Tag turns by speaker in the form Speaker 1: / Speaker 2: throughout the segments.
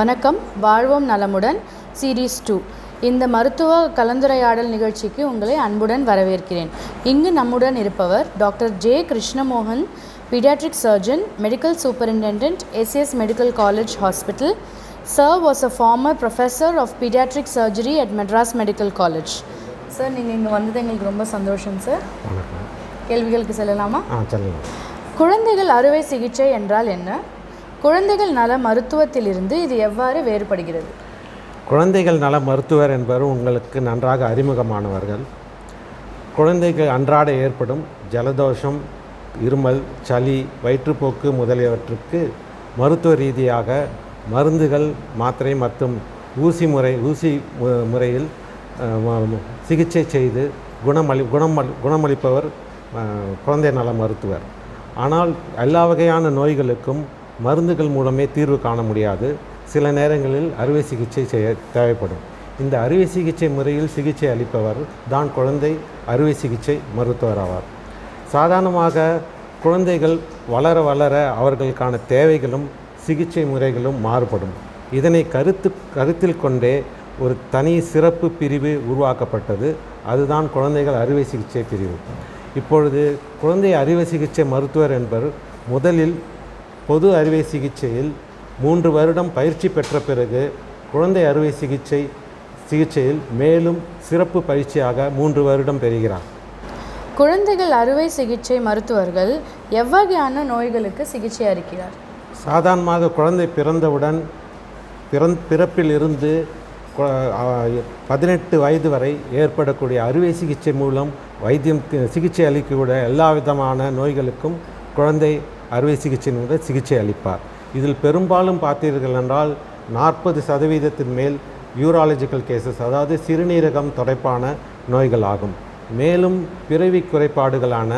Speaker 1: வணக்கம் வாழ்வோம் நலமுடன் சீரீஸ் டூ. இந்த மருத்துவ கலந்துரையாடல் நிகழ்ச்சிக்கு உங்களை அன்புடன் வரவேற்கிறேன். இங்கு நம்முடன் இருப்பவர் doctor J Krishnamohan paediatric surgeon medical superintendent SS medical college hospital. Sir was a former professor of paediatric surgery at Madras medical college. Sir நீங்கள் இங்கே வந்தது எங்களுக்கு ரொம்ப சந்தோஷம் சார். கேள்விகளுக்கு செல்லலாமா? குழந்தைகள் அறுவை சிகிச்சை என்றால் என்ன? குழந்தைகள் நல மருத்துவத்திலிருந்து இது எவ்வாறு வேறுபடுகிறது?
Speaker 2: குழந்தைகள் நல மருத்துவர் என்பவர் உங்களுக்கு நன்றாக அறிமுகமானவர்கள். குழந்தைகள் அன்றாட ஏற்படும் ஜலதோஷம் இருமல் சளி வயிற்றுப்போக்கு முதலியவற்றுக்கு மருத்துவ ரீதியாக மருந்துகள் மாத்திரை மற்றும் ஊசி முறை ஊசி மு- முறையில் சிகிச்சை செய்து குணமளி குணமளி குணமளிப்பவர் குழந்தை நல மருத்துவர். ஆனால் எல்லா வகையான நோய்களுக்கும் மருந்துகள் மூலமே தீர்வு காண முடியாது. சில நேரங்களில் அறுவை சிகிச்சை செய்ய தேவைப்படும். இந்த அறுவை சிகிச்சை முறையில் சிகிச்சை அளிப்பவர் தான் குழந்தை அறுவை சிகிச்சை மருத்துவர் ஆவார். சாதாரணமாக குழந்தைகள் வளர வளர அவர்களுக்கான தேவைகளும் சிகிச்சை முறைகளும் மாறுபடும். இதனை கருத்து கருத்தில் கொண்டே ஒரு தனி சிறப்பு பிரிவு உருவாக்கப்பட்டது. அதுதான் குழந்தைகள் அறுவை சிகிச்சை பிரிவு. இப்பொழுது குழந்தை அறுவை சிகிச்சை மருத்துவர் என்பவர் முதலில் பொது அறுவை சிகிச்சையில் மூன்று வருடம் பயிற்சி பெற்ற பிறகு குழந்தை அறுவை சிகிச்சை சிகிச்சையில் மேலும் சிறப்பு பயிற்சியாக மூன்று வருடம் பெறுகிறார்.
Speaker 1: குழந்தைகள் அறுவை சிகிச்சை மருத்துவர்கள் எவ்வகையான நோய்களுக்கு சிகிச்சை அளிக்கிறார்?
Speaker 2: சாதாரணமாக குழந்தை பிறந்தவுடன் பிறந் பிறப்பிலிருந்து பதினெட்டு வயது வரை ஏற்படக்கூடிய அறுவை சிகிச்சை மூலம் வைத்தியம் சிகிச்சை அளிக்கக்கூடிய எல்லா விதமான நோய்களுக்கும் குழந்தை அறுவை சிகிச்சை மூலம் சிகிச்சை அளிப்பார். இதில் பெரும்பாலும் பார்த்தீர்கள் என்றால் நாற்பது சதவீதத்தின் மேல் யூராலஜிக்கல் கேசஸ் அதாவது சிறுநீரகம் தொடர்பான நோய்கள் ஆகும் மேலும் பிறவி குறைபாடுகளான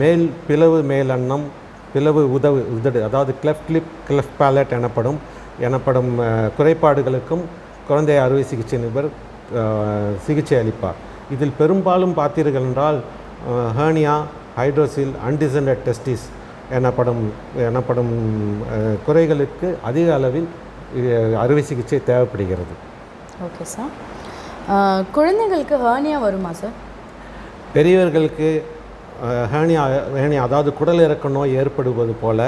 Speaker 2: மேல் பிளவு மேலெண்ணம் பிளவு உதவு உதடு அதாவது கிளெஃப்ட் லிப் கிளெஃப்ட் பேலட் எனப்படும் எனப்படும் குறைபாடுகளுக்கும் குழந்தை அறுவை சிகிச்சை நிபர் சிகிச்சை அளிப்பார். இதில் பெரும்பாலும் பார்த்தீர்கள் என்றால் ஹேர்னியா ஹைட்ரோசில் அன்டிசன்ட் டெஸ்டிஸ் எனப்படும் எனப்படும் குறைகளுக்கு அதிக அளவில் அறுவை சிகிச்சை தேவைப்படுகிறது.
Speaker 1: ஓகே சார் ஆஹ், குழந்தைகளுக்கு ஹேர்னியா வருமா சார்
Speaker 2: பெரியவர்களுக்கு அஹ், ஹேர்னியா ஹேர்னியா அதாவது குடல் இறக்க நோய் ஏற்படுவது போல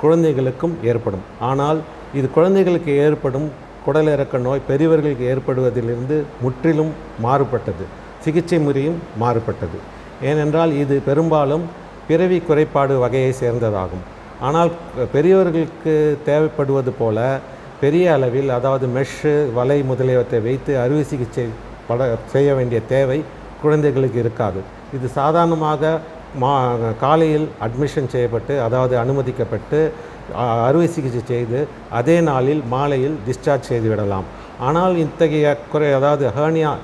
Speaker 2: குழந்தைகளுக்கும் ஏற்படும். ஆனால் இது குழந்தைகளுக்கு ஏற்படும் குடல் இறக்க நோய் பெரியவர்களுக்கு ஏற்படுவதிலிருந்து முற்றிலும் மாறுபட்டது. சிகிச்சை முறையும் மாறுபட்டது. ஏனென்றால் இது பெரும்பாலும் பிறவி குறைபாடு வகையை சேர்ந்ததாகும். ஆனால் பெரியவர்களுக்கு தேவைப்படுவது போல பெரிய அளவில் அதாவது மெஷ்ஷு வலை முதலியவற்றை வைத்து அறுவை சிகிச்சை பட செய்ய வேண்டிய தேவை குழந்தைகளுக்கு இருக்காது. இது சாதாரணமாக மா காலையில் அட்மிஷன் செய்யப்பட்டு அதாவது அனுமதிக்கப்பட்டு அறுவை சிகிச்சை செய்து அதே நாளில் மாலையில் டிஸ்சார்ஜ் செய்து விடலாம் ஆனால் இத்தகைய குறை அதாவது ஹேர்னியா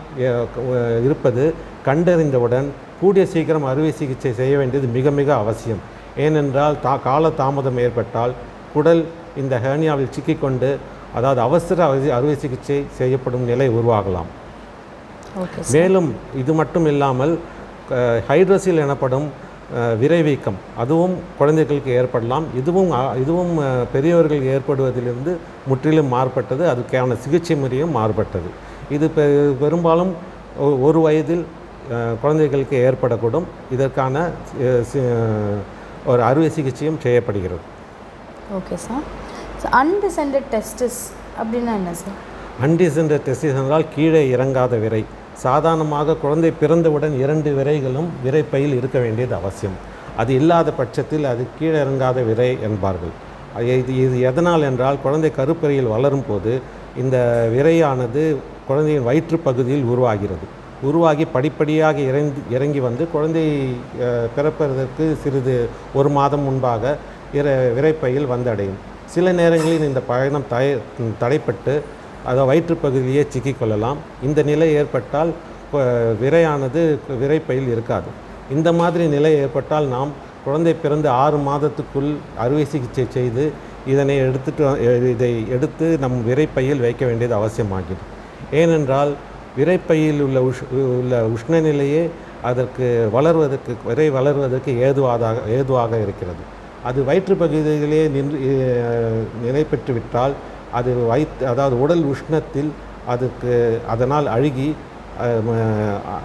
Speaker 2: இருப்பது கண்டறிந்தவுடன் கூடிய சீக்கிரம் அறுவை சிகிச்சை செய்ய வேண்டியது மிக மிக அவசியம். ஏனென்றால் தா கால தாமதம் ஏற்பட்டால் குடல் இந்த ஹேர்னியாவில் சிக்கிக்கொண்டு அதாவது அவசர அறுவை- சிகிச்சை செய்யப்படும் நிலை உருவாகலாம். மேலும் இது மட்டும் இல்லாமல் ஹைட்ரோசில் எனப்படும் விரைவீக்கம். அதுவும் குழந்தைகளுக்கு ஏற்படலாம். இதுவும் இதுவும் அஹ், பெரியவர்களுக்கு ஏற்படுவதிலிருந்து முற்றிலும் மாறுபட்டது. அதுக்கான சிகிச்சை முறையும் மாறுபட்டது. இது பெ பெரும்பாலும் ஒரு வயதில் குழந்தைகளுக்கு ஏற்படக்கூடும். இதற்கான ஒரு அறுவை சிகிச்சையும் செய்யப்படுகிறது.
Speaker 1: Okay sir. அன்டிசெண்டட் டெஸ்டிஸ் அப்படின்னா என்ன சார்?
Speaker 2: அன்டிசென்ட் டெஸ்டிஸ் என்றால் கீழே இறங்காத விரை. சாதாரணமாக குழந்தை பிறந்தவுடன் இரண்டு விரைகளும் விரைப்பையில் இருக்க வேண்டியது அவசியம். அது இல்லாத பட்சத்தில் அது கீழே இறங்காத விரை என்பார்கள். இது இது எதனால் என்றால் குழந்தை கருப்பறையில் வளரும் போது இந்த விரையானது குழந்தையின் வயிற்று பகுதியில் உருவாகிறது. உருவாகி படிப்படியாக இறங்கி இறங்கி வந்து குழந்தை பிறப்பதற்கு சிறிது ஒரு மாதம் முன்பாக இர விரைப்பையில் வந்தடையும். சில நேரங்களில் இந்த பயணம் தய தடைப்பட்டு அதை வயிற்றுப்பகுதியே சிக்கிக்கொள்ளலாம் இந்த நிலை ஏற்பட்டால் விரையானது விரைப்பையில் இருக்காது. இந்த மாதிரி நிலை ஏற்பட்டால் நாம் குழந்தை பிறந்து ஆறு மாதத்துக்குள் அறுவை சிகிச்சை செய்து இதனை எடுத்துட்டு வ- இதை எடுத்து நம் விரைப்பையில் வைக்க வேண்டியது அவசியமாகிறது. ஏனென்றால் விரைப்பையில் உள்ள உஷ் உள்ள உஷ்ணநிலையே அதற்கு வளர்வதற்கு விரை வளர்வதற்கு ஏதுவாதாக ஏதுவாக இருக்கிறது. அது வயிற்று பகுதியிலே நின்று நிலை பெற்றுவிட்டால் அது வயிற்று அதாவது உடல் உஷ்ணத்தில் அதுக்கு அதனால் அழுகி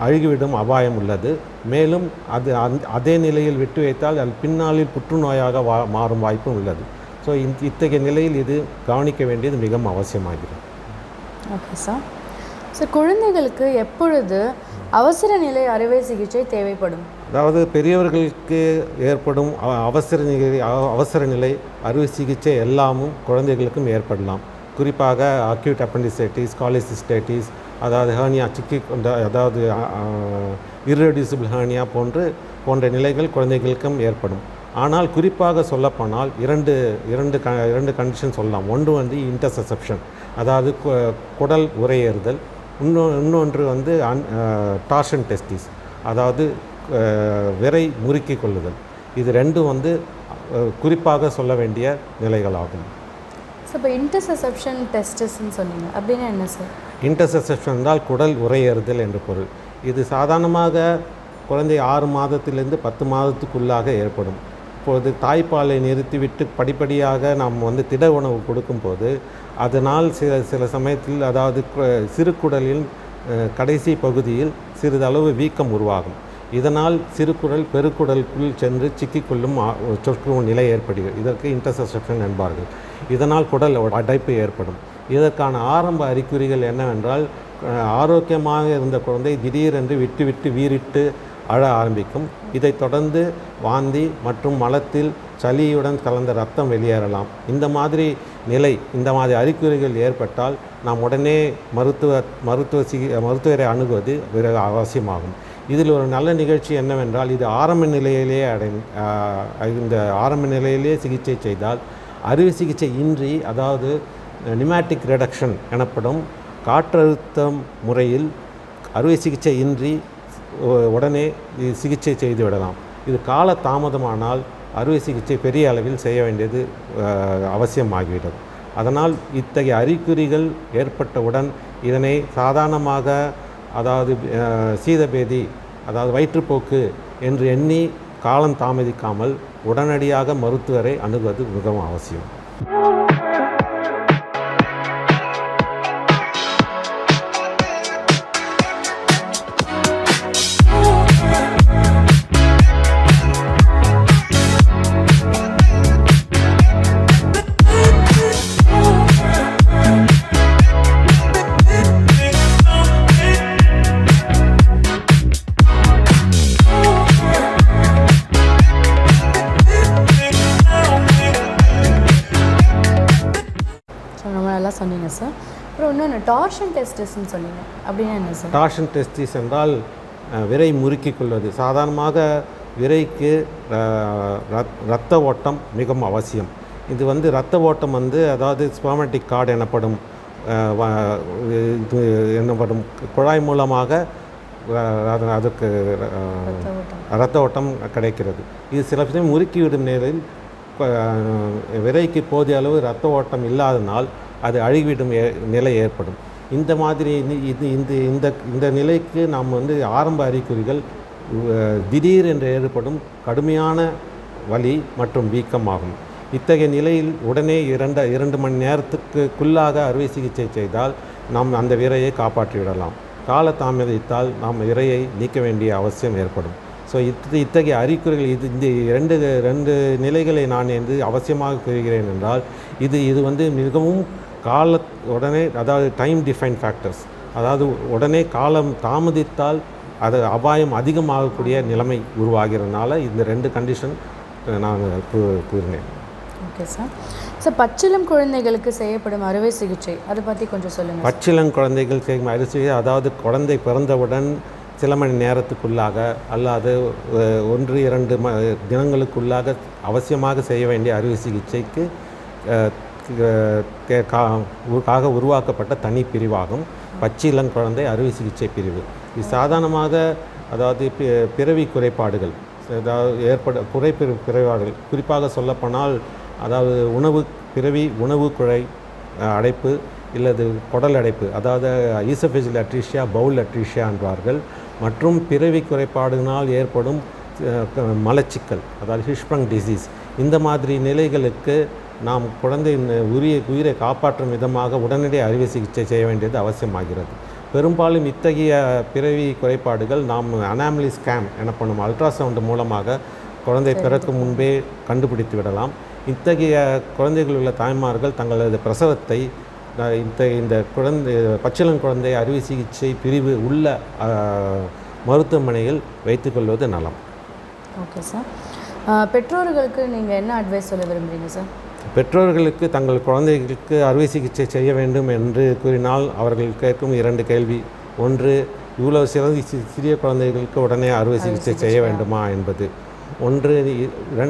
Speaker 2: அழுகிவிடும் அபாயம் உள்ளது. மேலும் அது அந் அதே நிலையில் விட்டு வைத்தால் அது பின்னாளில் புற்றுநோயாக வா மாறும் வாய்ப்பும் உள்ளது. ஸோ இந்த இத்தகைய நிலையில் இது கவனிக்க வேண்டியது மிகவும் அவசியமாகிறது.
Speaker 1: ஓகே சார் சார் குழந்தைகளுக்கு எப்பொழுது அவசர நிலை அறுவை சிகிச்சை தேவைப்படும்?
Speaker 2: அதாவது பெரியவர்களுக்கு ஏற்படும் அவசர நிலை அவசர நிலை அறுவை சிகிச்சை எல்லாமும் குழந்தைகளுக்கும் ஏற்படலாம். குறிப்பாக அக்யூட் அப்பண்டிசைட்டிஸ் காலிசிஸ்டைட்டிஸ் அதாவது ஹேர்னியா சிக்கி அதாவது இர்ரெடியூசிபிள் ஹேர்னியா போன்று போன்ற நிலைகள் குழந்தைகளுக்கும் ஏற்படும். ஆனால் குறிப்பாக சொல்லப்போனால் இரண்டு இரண்டு க இரண்டு கண்டிஷன் சொல்லலாம். ஒன்று வந்து இன்டர்செப்ஷன் அதாவது கு- குடல் உரையேறுதல் இன்னொ இன்னொன்று வந்து அன் டார்ஷன் டெஸ்டிஸ் அதாவது விரை முறுக்கிக் கொள்ளுதல். இது ரெண்டும் வந்து குறிப்பாக சொல்ல வேண்டிய நிலைகளாகும்.
Speaker 1: இப்போ இன்டர்செப்ஷன் டெஸ்டஸ்ன்னு சொன்னீங்க. அப்படின்னா என்ன சார்
Speaker 2: இன்டர்செப்ஷன் என்றால் குடல் உரையேறுதல் என்று பொருள். இது சாதாரணமாக குழந்தை ஆறு மாதத்திலிருந்து பத்து மாதத்துக்குள்ளாக ஏற்படும். இப்பொழுது தாய்ப்பாலை நிறுத்திவிட்டு படிப்படியாக நாம் வந்து திட உணவு கொடுக்கும்போது அதனால் சில சில சமயத்தில் அதாவது சிறு குடலில் அஹ், கடைசி பகுதியில் சிறிதளவு வீக்கம் உருவாகும். இதனால் சிறுகுடல் பெருக்குடலுக்குள் சென்று சிக்கிக்கொள்ளும் ஆ- சொற்கும் நிலை ஏற்படுகிறது. இதற்கு இன்டர்செப்ஷன் என்பார்கள். இதனால் குடல் அடைப்பு ஏற்படும். இதற்கான ஆரம்ப அறிகுறிகள் என்னவென்றால் ஆரோக்கியமாக இருந்த குழந்தை திடீரென்று விட்டு விட்டு வீறிட்டு அழ ஆரம்பிக்கும். இதைத் தொடர்ந்து வாந்தி மற்றும் மலத்தில் சளியுடன் கலந்த ரத்தம் வெளியேறலாம். இந்த மாதிரி நிலை இந்த மாதிரி அறிகுறிகள் ஏற்பட்டால் நாம் உடனே மருத்துவ மருத்துவ சிகி மருத்துவரை அணுகுவது அவசியமாகும். இதில் ஒரு நல்ல நிகழ்ச்சி என்னவென்றால் இது ஆரம்ப நிலையிலேயே அடை இந்த ஆரம்ப நிலையிலேயே சிகிச்சை செய்தால் அறுவை சிகிச்சை இன்றி அதாவது நிமாட்டிக் ரெடக்ஷன் எனப்படும் காற்றழுத்தம் முறையில் அறுவை சிகிச்சை இன்றி உடனே சிகிச்சை செய்து விடலாம். இது கால தாமதமானால் அறுவை சிகிச்சை பெரிய அளவில் செய்ய வேண்டியது அவசியமாகிவிடும் அதனால் இத்தகைய அறிகுறிகள் ஏற்பட்டவுடன் இதனை சாதாரணமாக அதாவது சீதபேதி அதாவது வயிற்றுப்போக்கு என்று எண்ணி காலம் தாமதிக்காமல் உடனடியாக மருத்துவரை அணுகுவது மிகவும் அவசியம்.
Speaker 1: டார்ஷன் டெஸ்டஸ்ன்னு சொன்னீங்க. அப்படின்னா என்ன சார்?
Speaker 2: டார்ஷன் டெஸ்டிஸ் என்றால் விரை முறுக்கிக் கொள்வது. சாதாரணமாக விரைக்கு அஹ், ரத்- இரத்த ஓட்டம் மிகவும் அவசியம். இது வந்து இரத்த ஓட்டம் வந்து அதாவது ஸ்பெர்மேட்டிக் கார்டு எனப்படும் இது என்னப்படும் குழாய் மூலமாக அஹ், அது- அதுக்கு அஹ்,
Speaker 1: ரத்த ஓட்டம்
Speaker 2: இரத்த ஓட்டம் கிடைக்கிறது. இது சில சமயம் முறுக்கிவிடும் அஹ், விரைக்கு போதிய அளவு இரத்த ஓட்டம் இல்லாதனால் அது அழுகிவிடும் ஏ- நிலை ஏற்படும். இந்த மாதிரி இது இந்த இந்த இந்த நிலைக்கு நாம் வந்து ஆரம்ப அறிகுறிகள் திடீர் என்று ஏற்படும் கடுமையான வலி மற்றும் வீக்கமாகும். இத்தகைய நிலையில் உடனே இரண்டு இரண்டு மணி நேரத்துக்குள்ளாக அறுவை சிகிச்சை செய்தால் நாம் அந்த விரையை காப்பாற்றிவிடலாம். கால தாமதித்தால் நாம் இரையை நீக்க வேண்டிய அவசியம் ஏற்படும். ஸோ இத்த இத்தகைய அறிகுறிகள் இது இந்த ரெண்டு ரெண்டு நிலைகளை நான் வந்து அவசியமாக கூறுகிறேன் என்றால் இது இது வந்து மிகவும் கால உடனே அதாவது டைம் டிஃபைன் ஃபேக்டர்ஸ் அதாவது உடனே காலம் தாமதித்தால் அது அபாயம் அதிகமாகக்கூடிய நிலைமை உருவாகிறதுனால இந்த ரெண்டு கண்டிஷன் நான் கூறினேன்.
Speaker 1: ஓகே சார் சார் பச்சிளம் குழந்தைகளுக்கு செய்யப்படும் அறுவை சிகிச்சை அதை பற்றி கொஞ்சம் சொல்லுங்கள்
Speaker 2: பச்சிளம் குழந்தைகள் செய்யும் அறுவை சிகிச்சை அதாவது குழந்தை பிறந்தவுடன் சில மணி நேரத்துக்குள்ளாக அல்லது ஒன்று இரண்டு ம தினங்களுக்குள்ளாக அவசியமாக செய்ய வேண்டிய அறுவை சிகிச்சைக்கு காக உருவாக்கப்பட்ட தனி பிரிவாகும். பச்சிலங் குழந்தை அறுவை சிகிச்சை பிரிவு. இது சாதாரணமாக அதாவது பிறவி குறைபாடுகள் அதாவது ஏற்பட குறை குறைபாடுகள் குறிப்பாக சொல்லப்போனால் அதாவது உணவு பிறவி உணவு குழை அடைப்பு இல்லது குடல் அடைப்பு. அதாவது ஈசபெஜில் அட்ரிஷியா பவுல் அட்ரிஷியா என்பார்கள். மற்றும் பிறவி குறைபாடுனால் ஏற்படும் மலச்சிக்கல் அதாவது ஹிஷ்பங் டிசீஸ். இந்த மாதிரி நிலைகளுக்கு நாம் குழந்தையின் உரிய உயிரை காப்பாற்றும் விதமாக உடனடி அறுவை சிகிச்சை செய்ய வேண்டியது அவசியமாகிறது. பெரும்பாலும் இத்தகைய பிறவி குறைபாடுகள் நாம் அனாமலி ஸ்கேன் எனப்படும் அல்ட்ராசவுண்ட் மூலமாக குழந்தை பிறக்கும் முன்பே கண்டுபிடித்து விடலாம். இத்தகைய குழந்தைகள் உள்ள தாய்மார்கள் தங்களது பிரசவத்தை இந்த இந்த குழந்தை பச்சிளம் குழந்தை அறுவை சிகிச்சை பிரிவு உள்ள மருத்துவமனையில் வைத்துக்கொள்வது நலம்.
Speaker 1: ஓகே சார் பெற்றோர்களுக்கு நீங்கள் என்ன அட்வைஸ் சொல்ல விரும்புகிறீங்க சார்
Speaker 2: பெற்றோர்களுக்கு தங்கள் குழந்தைகளுக்கு அறுவை சிகிச்சை செய்ய வேண்டும் என்று கூறினால் அவர்கள் கேட்கும் இரண்டு கேள்வி. ஒன்று இவ்வளவு சிறந்த சிறிய குழந்தைகளுக்கு உடனே அறுவை சிகிச்சை செய்ய வேண்டுமா என்பது. ஒன்று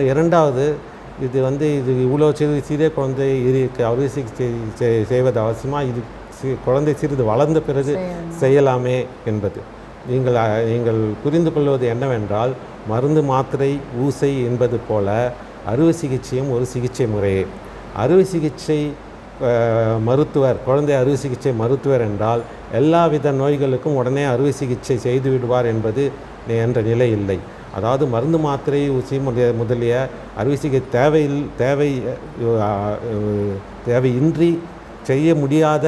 Speaker 2: இரண்டாவது இது வந்து இது இவ்வளோ சிறு சிறிய குழந்தை இதுக்கு அறுவை சிகிச்சை செய்- செய்வது அவசியமா? இது குழந்தை சிறிது வளர்ந்த பிறகு செய்யலாமே என்பது. நீங்கள் நீங்கள் புரிந்து கொள்வது என்னவென்றால் மருந்து மாத்திரை ஊசை என்பது போல அறுவை சிகிச்சையும் ஒரு சிகிச்சை முறையே. அறுவை சிகிச்சை மருத்துவர் குழந்தை அறுவை சிகிச்சை மருத்துவர் என்றால் எல்லாவித நோய்களுக்கும் உடனே அறுவை சிகிச்சை செய்து விடுவார் என்பது என்ற நிலை இல்லை. அதாவது மருந்து மாத்திரை ஊசி முதலிய முதலிய அறுவை சிகிச்சை தேவையில் தேவை தேவையின்றி செய்ய முடியாத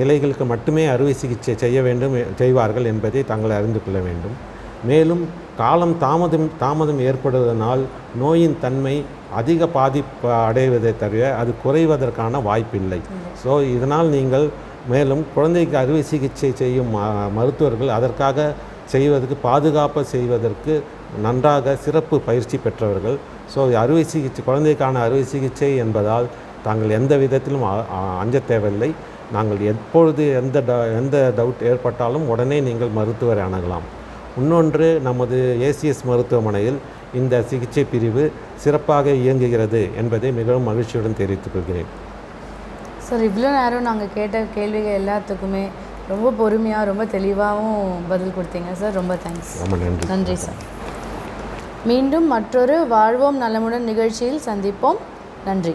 Speaker 2: நிலைகளுக்கு மட்டுமே அறுவை சிகிச்சை செய்ய வேண்டும் செய்வார்கள் என்பதை தாங்கள் அறிந்து கொள்ள வேண்டும். மேலும் காலம் தாமதம் தாமதம் ஏற்படுவதனால் நோயின் தன்மை அதிக பாதிப்பு அடைவதை தவிர அது குறைவதற்கான வாய்ப்பில்லை. ஸோ இதனால் நீங்கள் மேலும் குழந்தைக்கு அறுவை சிகிச்சை செய்யும் ம- மருத்துவர்கள் அதற்காக செய்வதற்கு பாதுகாப்பு செய்வதற்கு நன்றாக சிறப்பு பயிற்சி பெற்றவர்கள். ஸோ அறுவை சிகிச்சை குழந்தைக்கான அறுவை சிகிச்சை என்பதால் தாங்கள் எந்த விதத்திலும் அஞ்ச தேவையில்லை. நாங்கள் எப்பொழுது எந்த ட எந்த டவுட் ஏற்பட்டாலும் உடனே நீங்கள் மருத்துவரை அணுகலாம். இன்னொன்று நமது ஏசிஎஸ் மருத்துவமனையில் இந்த சிகிச்சை பிரிவு சிறப்பாக இயங்குகிறது என்பதை மிகவும் மகிழ்ச்சியுடன் தெரிவித்துக் கொள்கிறேன்.
Speaker 1: சார் இவ்வளோ நேரம் நாங்கள் கேட்ட கேள்விகள் எல்லாத்துக்குமே ரொம்ப பொறுமையாக ரொம்ப தெளிவாகவும் பதில் கொடுத்தீங்க சார். ரொம்ப தேங்க்ஸ்
Speaker 2: ரொம்ப நன்றி.
Speaker 1: நன்றி சார். மீண்டும் மற்றொரு வாழ்வோம் நலமுடன் நிகழ்ச்சியில் சந்திப்போம். நன்றி.